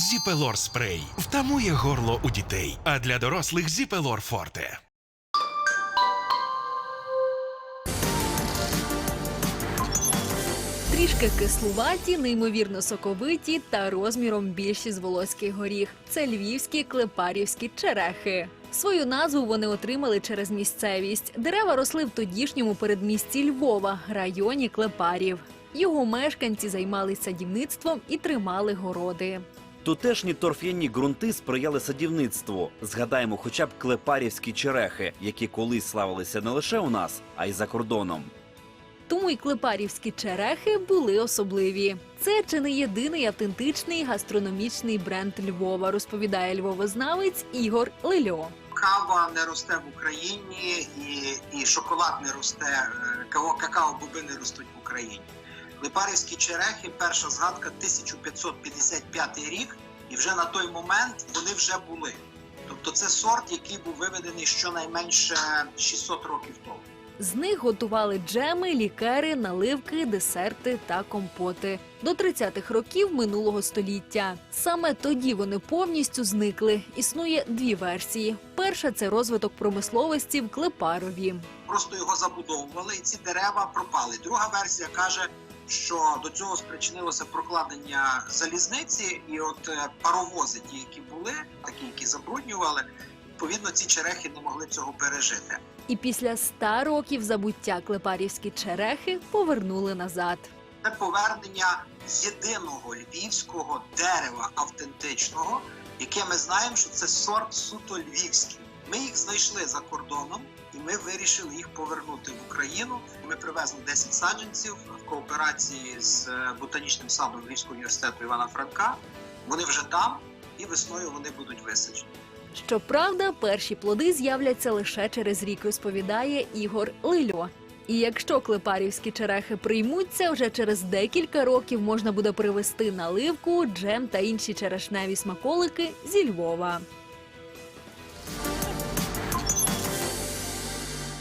Зіпелор спрей втамує горло у дітей, а для дорослих Зіпелор Форте. Трішки кислуваті, неймовірно соковиті та розміром більші з волоський горіх. Це львівські клепарівські черехи. Свою назву вони отримали через місцевість. Дерева росли в тодішньому передмісті Львова, районі Клепарів. Його мешканці займалися садівництвом і тримали городи. Тутешні торф'яні ґрунти сприяли садівництву. Згадаємо хоча б клепарівські черехи, які колись славилися не лише у нас, а й за кордоном. Тому й клепарівські черехи були особливі. Це чи не єдиний автентичний гастрономічний бренд Львова, розповідає львовознавець Ігор Лильо. кава не росте в Україні і, і шоколад не росте, е, какао, какао-боби не ростуть в Україні. Липарівські черехи, перша згадка 1555 рік, і вже на той момент вони вже були. Тобто це сорт, який був виведений щонайменше 600 років тому. З них готували джеми, лікери, наливки, десерти та компоти до 30-х років минулого століття. Саме тоді вони повністю зникли. Існує дві версії. Перша це розвиток промисловості в Клепарові. Просто його забудовували, і ці дерева пропали. Друга версія каже, що до цього спричинилося прокладення залізниці, і от е, паровози, ті, які були, такі, які забруднювали, відповідно, ці черехи не могли цього пережити. І після ста років забуття клепарівські черехи повернули назад. Це повернення єдиного львівського дерева автентичного, яке ми знаємо, що це сорт суто львівський. Ми їх знайшли за кордоном, і ми вирішили їх повернути в Україну. Ми привезли 10 саджанців в кооперації з е, ботанічним садом Львівського університету Івана Франка. Вони вже там, і весною вони будуть висаджені. Щоправда, перші плоди з'являться лише через рік, розповідає Ігор Лильо. І якщо клепарівські черехи приймуться, вже через декілька років можна буде привезти наливку, джем та інші черешневі смаколики зі Львова.